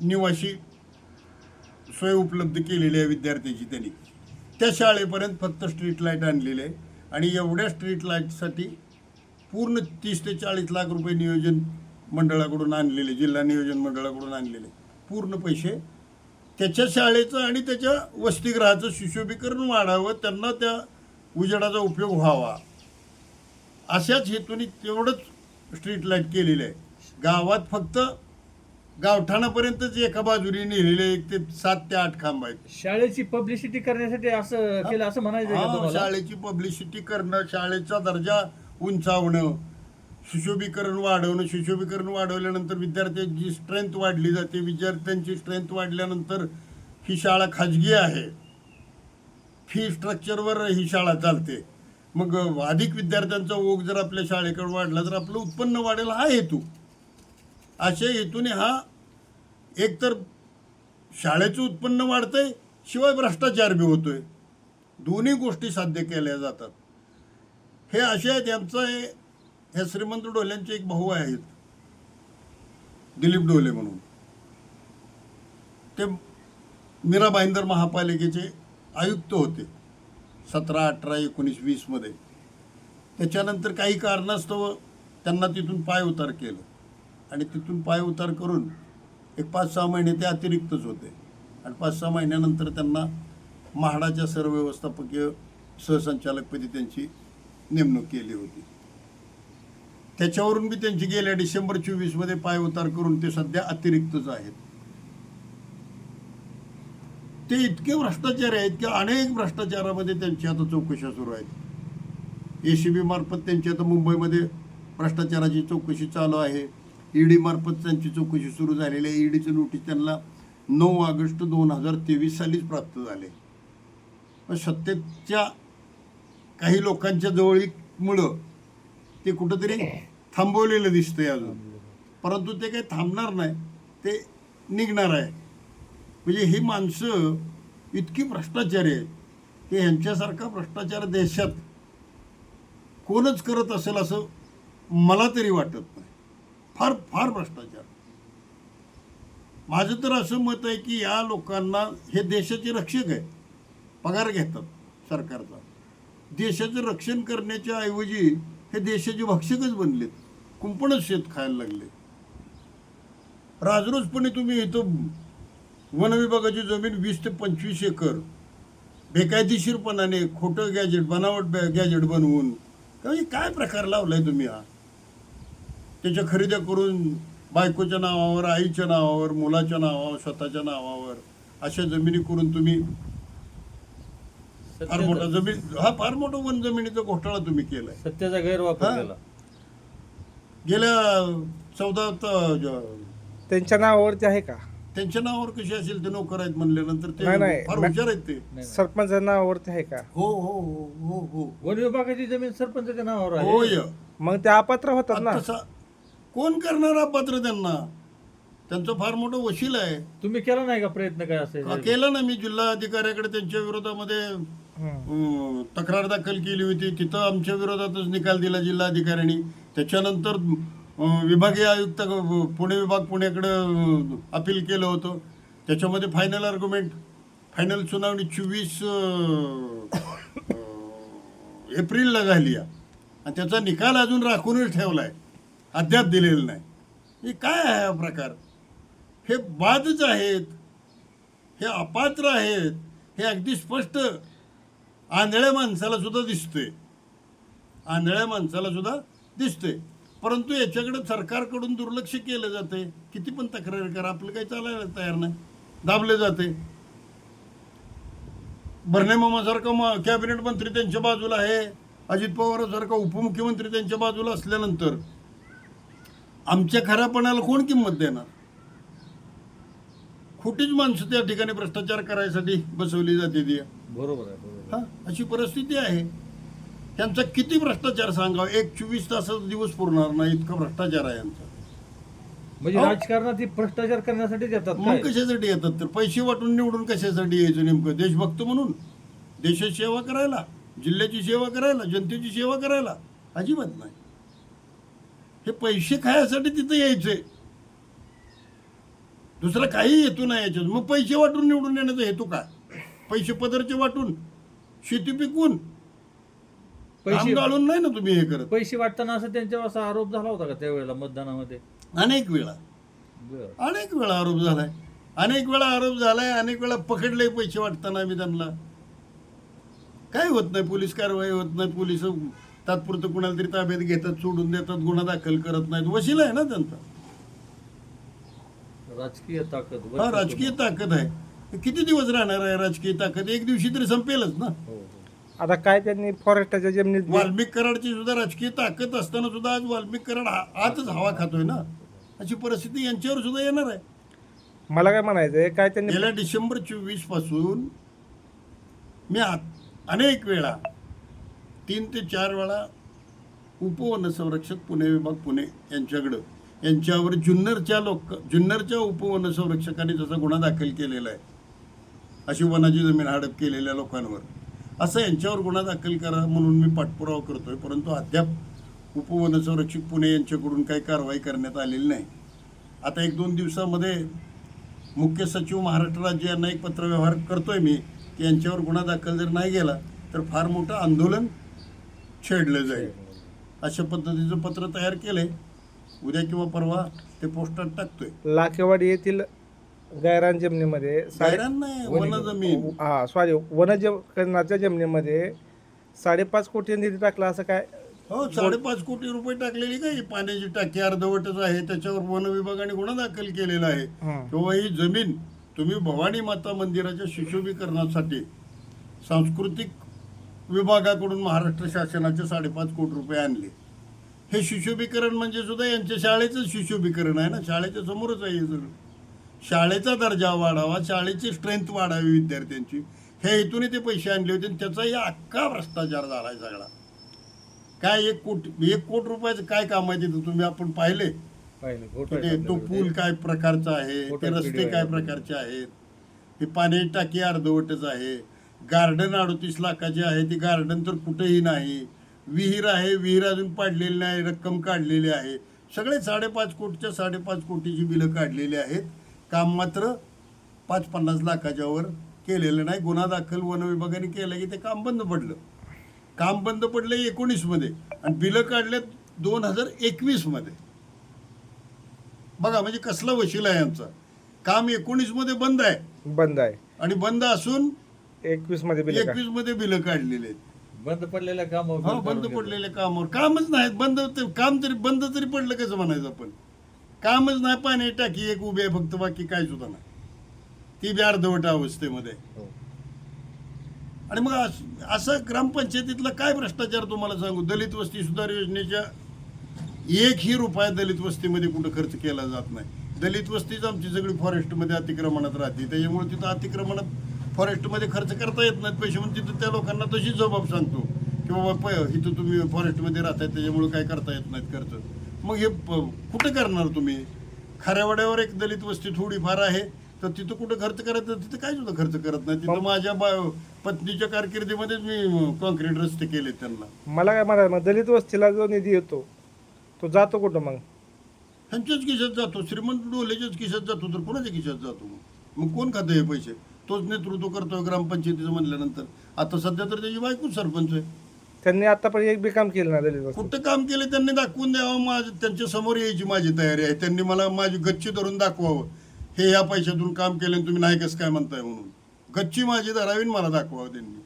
निवासी सोय उपलब्ध केलेली आहे विद्यार्थ्याची त्यांनी. त्या शाळेपर्यंत फक्त स्ट्रीट लाइट आणलेले आहे. आणि एवढ्या स्ट्रीट लाईटसाठी पूर्ण तीस ते चाळीस लाख रुपये नियोजन मंडळाकडून आणलेले जिल्हा नियोजन मंडळाकडून आणलेले. पूर्ण पैसे त्याच्या शाळेचं आणि त्याच्या वसतिगृहाचं सुशोभीकरण वाढावं त्यांना त्या उजेडाचा उपयोग व्हावा. अशाच हेतूने तेवढंच स्ट्रीट लाइट केलेलं आहे. गावात फक्त गावठाणापर्यंतच एका बाजूने नेलेले एक ते सात ते आठ खांब आहेत. शाळेची पब्लिसिटी करण्यासाठी असं केलं असं म्हणायचं का हा, तुम्हाला? शाळेची पब्लिसिटी करणं शाळेचा दर्जा उंचावणं सुशोभीकरण वाढवणं सुशोभीकरण वाढवल्यानंतर विद्यार्थ्यांची स्ट्रेंथ वाढली जाते. विद्यार्थ्यांची स्ट्रेंथ वाढल्यानंतर ही शाळा खाजगी आहे. फी स्ट्रक्चरवर ही शाळा चालते. मग अधिक विद्यार्थ्यांचा ओघ जर आपल्या शाळेकडे वाढला तर आपलं उत्पन्न वाढेल हा हेतू. अशा हेतूने हा एकतर शाळेचं उत्पन्न वाढतंय शिवाय भ्रष्टाचार बी होतोय. दोन्ही गोष्टी साध्य केल्या जातात. हे असे आहेत यांचं हे ह्या श्रीमंत डोल्यांचे एक भाऊ आहेत. दिलीप डोले म्हणून. ते मीरा भाईंदर महापालिकेचे आयुक्त होते. सतरा अठरा एकोणीस वीसमध्ये त्याच्यानंतर काही कारणास्तव त्यांना तिथून पाय उतार केलं. आणि तिथून पाय उतार करून एक पाच सहा महिने ते अतिरिक्तच होते. आणि पाच सहा महिन्यानंतर त्यांना म्हाडाच्या सर्व व्यवस्थापकीय सहसंचालकपदी त्यांची नेमणूक केली होती. त्याच्यावरून बी त्यांची गेल्या डिसेंबर चोवीसमध्ये पाय उतार करून ते सध्या अतिरिक्तच आहेत. ते इतके भ्रष्टाचार आहेत की अनेक भ्रष्टाचारामध्ये त्यांची आता चौकशा सुरू आहेत. ए सी बी मार्फत त्यांची आता मुंबईमध्ये भ्रष्टाचाराची चौकशी चालू आहे. ईडी मार्फत त्यांची चौकशी सुरू झालेली आहे. ईडीचं नोटीस त्यांना नऊ ऑगस्ट दोन हजार तेवीस सालीच प्राप्त झाले. पण सत्तेच्या काही लोकांच्या जवळीमुळं ते कुठंतरी थांबवलेलं दिसतंय अजून. परंतु ते काही थांबणार नाही. ते निघणार आहे. म्हणजे ही माणसं इतकी भ्रष्टाचारी आहेत. की ह्यांच्यासारखा भ्रष्टाचार देशात कोणच करत असेल असं मला तरी वाटत फार फार भ्रष्टाचार. माझं तर असं मत आहे की या लोकांना हे देशाचे रक्षक आहे पगार घेतात सरकारचा. देशाचं रक्षण करण्याच्या ऐवजी हे देशाचे भक्षकच बनलेत. कुंपणच शेत खायला लागले. राजरोजपणे तुम्ही इथं वन विभागाची जमीन वीस ते पंचवीस एकर बेकायदेशीरपणाने खोटं गॅजेट बनावट गॅजेट बनवून काय प्रकार लावलाय तुम्ही हा? त्याच्या खरेद्या करून बायकोच्या नावावर आईच्या नावावर मुलाच्या नावावर स्वतःच्या नावावर अशा जमिनी करून तुम्ही फार मोठा जमीन हा फार मोठा वन जमिनीचा घोटाळा तुम्ही केलाय. सत्याचा गैरवापर हा? केला गेल्या चौदा त्यांच्या नावावरती आहे का? त्यांच्या नावावर कशी असेल ते नोकर आहेत म्हणल्यानंतर ते नाही, नाही. फार हुशार आहेत ते. नावावरती आहे का? हो हो हो हो हो. वन विभागाची जमीन सरपंचाच्या नावावर आहे. होय. मग ते अपात्र होतात ना? कोण करणार पात्र त्यांना? त्यांचं फार मोठं वशील आहे. तुम्ही केला नाही का प्रयत्न काय असेल? केलं ना मी जिल्हा अधिकाऱ्याकडे त्यांच्या विरोधामध्ये. अं, तक्रार दाखल केली होती. तिथं आमच्या विरोधातच निकाल दिला जिल्हाधिकाऱ्यांनी त्याच्यानंतर अं, विभागीय आयुक्त अं, पुणे विभाग पुण्याकडं अपील केलं होतं. त्याच्यामध्ये फायनल आर्ग्युमेंट फायनल सुनावणी चोवीस एप्रिलला झाली आहे. आणि त्याचा निकाल अजून राखूनच ठेवला आहे अद्याप दिलेलं नाही. हे काय आहे हा प्रकार? हे बादच आहेत. हे अपात्र आहेत. हे अगदी स्पष्ट आंधळ्या माणसाला सुद्धा दिसते आंधळ्या माणसाला सुद्धा दिसते परंतु याच्याकडे सरकारकडून दुर्लक्ष केलं जाते किती पण तक्रार करा आपलं काही चालायला तयार नाही. दाबले जाते भरणे मामासारखं म कॅबिनेट मंत्री त्यांच्या बाजूला आहे. अजित पवारासारखा उपमुख्यमंत्री त्यांच्या बाजूला असल्यानंतर आमच्या खऱ्यापणाला कोण किंमत देणार? खोटीच माणसं त्या ठिकाणी भ्रष्टाचार करायसाठी बसवली जाते ती. बरोबर आहे हा अशी परिस्थिती आहे. त्यांचा किती भ्ष्टाचार सांगावं? एक चोवीस तासाचा दिवस पुरणार नाही इतका भ्रष्टाचार आहे यांचा म्हणजे हो. राजकारणात हे भ्रष्टाचार करण्यासाठी येतात मग काय? कशासाठी येतात तर? पैसे वाटून निवडून कशासाठी यायचं नेमकं? देशभक्त म्हणून? देशाची सेवा करायला? जिल्ह्याची सेवा करायला? जनतेची सेवा करायला? अजिबात नाही. हे पैसे खायसाठी तिथं यायचे. दुसरा काही हेतू नाही याच्यात. मग पैसे वाटून निवडून येण्याचा हेतू काय पैसे पदरचे वाटून शेती पिकवून. पैसे गाळून नाही ना तुम्ही हे करत. पैसे वाटताना असं त्यांच्यावर असा आरोप झाला होता का त्यावेळेला मतदानामध्ये? अनेक वेळा. अनेक वेळा आरोप झालाय. अनेक वेळा आरोप झालाय अनेक वेळा पकडले पैसे वाटताना मी त्यांना. काय होत नाही पोलीस कारवाई होत नाही पोलीस तात्पुरतं कुणाला तरी ताब्यात घेतात सोडून देतात गुन्हा दाखल करत नाहीत. वशील आहे ना त्यांचा. राजकीय ताकद हा राजकीय ताकद आहे. हे किती दिवस राहणार आहे राजकीय ताकद? एक दिवशी तरी संपेलच ना. हो हो. आता काय त्यांनी फॉरेस्टच्या जमिनीत वाल्मिक कराडची सुद्धा राजकीय ताकद असताना सुद्धा आज वाल्मिक कराड हा- आतच हवा खातोय ना. अशी परिस्थिती यांच्यावर सुद्धा येणार आहे. मला काय म्हणायचंय काय त्यांनी गेल्या डिसेंबर चोवीसपासून मी आ- अनेक वेळा तीन ते चार वेळा उपवन संरक्षक पुणे विभाग पुणे यांच्याकडं. यांच्यावर जुन्नरच्या लोक जुन्नरच्या उपवन संरक्षकांनी जसा गुन्हा दाखल केलेला आहे अशी वनाची जमीन हडप केलेल्या लोकांवर. असं यांच्यावर गुन्हा दाखल करा म्हणून मी पाठपुरावा करतोय परंतु अद्याप उपवन संरक्षक पुणे यांच्याकडून काही कारवाई करण्यात आलेली नाही. आता एक दोन दिवसामध्ये मुख्य सचिव महाराष्ट्र राज्य यांना एक पत्रव्यवहार करतोय मी की यांच्यावर गुन्हा दाखल जर नाही गेला तर फार मोठं आंदोलन छेडलं जाईल. अशा पद्धतीचं पत्र तयार केलंय. उद्या किंवा परवा ते पोस्टात टाकतोय. लाखेवाडी येथील गायरान जमिनीमध्ये साडे नाही वन जमीन हा सॉरी वन करण्याच्या जमिनीमध्ये साडेपाच कोटी निधी टाकला असं काय? हो साडेपाच कोटी रुपये टाकलेली काय पाण्याची टाकी अर्धवटच आहे. त्याच्यावर वन विभागाने गुन्हा दाखल केलेला आहे. हं. किंवा ही जमीन तुम्ही भवानी माता मंदिराच्या सुशोभीकरणासाठी सांस्कृतिक विभागाकडून महाराष्ट्र शासनाचे साडेपाच कोटी रुपये आणले. हे सुशोभीकरण म्हणजे सुद्धा यांच्या शाळेचं सुशोभीकरण आहे ना? शाळेच्या समोरच आहे हे सगळं. शाळेचा दर्जा वाढावा शाळेची स्ट्रेंथ वाढावी विद्यार्थ्यांची. ह्या हेतूने ते पैसे आणले होते आणि त्याचाही अख्खा भ्रष्टाचार झालाय सगळा. काय एक कोटी एक कोटी रुपयाचं काय काम आहे तिथं? तुम्ही आपण पाहिले? ते. पूल काय प्रकारचा आहे? ते रस्ते आहे काय. प्रकारचे आहेत? ही पाण्याची टाकी अर्धवटच आहे. गार्डन अडतीस लाखाचे आहे ती गार्डन तर कुठेही नाही. विहीर आहे विहीर अजून पाडलेली नाही रक्कम काढलेली आहे. सगळे साडेपाच कोटीच्या साडेपाच कोटीची बिलं काढलेली आहेत. काम मात्र पाच पन्नास लाखाच्या वर केलेलं नाही. गुन्हा दाखल वन विभागाने केलं की ते काम बंद पडलं. काम बंद पडलं एकोणीसमध्ये आणि बिलं काढल्यात दोन हजार एकवीसमध्ये बघा म्हणजे कसला वशील आहे आमचा. काम एकोणीसमध्ये बंद आहे. बंद आहे. आणि बंद असून एकवीसमध्ये बिल एकवीसमध्ये बिलं काढलेले आहेत. बंद पडलेल्या काम हो बंद पडलेल्या कामावर. कामच नाहीत बंद ते- काम तरी बंद तरी पडलं कसं म्हणायचं आपण? कामच नाही पाणी टाकी एक उभी आहे फक्त बाकी काय सुद्धा नाही. ती बी अर्धवट अवस्थेमध्ये. आहे. हो. आणि मग अस- असं ग्रामपंचायतीतला काय भ्रष्टाचार तुम्हाला सांगू? दलित वस्ती सुधार योजनेच्या एकही रुपया दलित वस्तीमध्ये कुठं खर्च केला जात नाही. दलित वस्तीच आमची सगळी फॉरेस्टमध्ये अतिक्रमणात राहते. त्याच्यामुळे तिथं अतिक्रमणात फॉरेस्टमध्ये खर्च करता येत नाहीत पैसे म्हणून तिथं त्या लोकांना तशीच जबाब सांगतो की बाबा प इथं तुम्ही फॉरेस्टमध्ये राहताय त्याच्यामुळे काय करता येत नाहीत खर्च. मग हे कुठं करणार तुम्ही? खऱ्यावाड्यावर एक दलित वस्ती थोडीफार आहे तर तिथं कुठं खर्च करायचं? तिथं काय सुद्धा खर्च करत नाही तिथं माझ्या बा- पत्नीच्या कारकिर्दीमध्येच मी कॉन्क्रीट रस्ते केले त्यांना. मला काय म्हणायचं मग दलित वस्तीला जो निधी येतो तो जातो कुठं मग? ह्यांच्याच खिशात जातो श्रीमंत डोलेच्याच खिशात जातो तर कोणाच्या खिशात जातो मग? मग कोण खातं हे पैसे? तोच नेतृत्व करतोय ग्रामपंचायतीचं म्हणल्यानंतर. आता सध्या तर त्याची बायकोच सरपंच आहे. त्यांनी आतापर्यंत एक बी काम केलं ना दलित कुठं काम केलं त्यांनी दाखवून द्यावं माझ त्यांच्यासमोर यायची माझी तयारी आहे. त्यांनी मला माझी गच्ची धरून दाखवावं. हे या पैशातून काम केलं आणि तुम्ही नाही कसं काय म्हणताय म्हणून. गच्ची माझी धरावी आणि मला दाखवावं त्यांनी.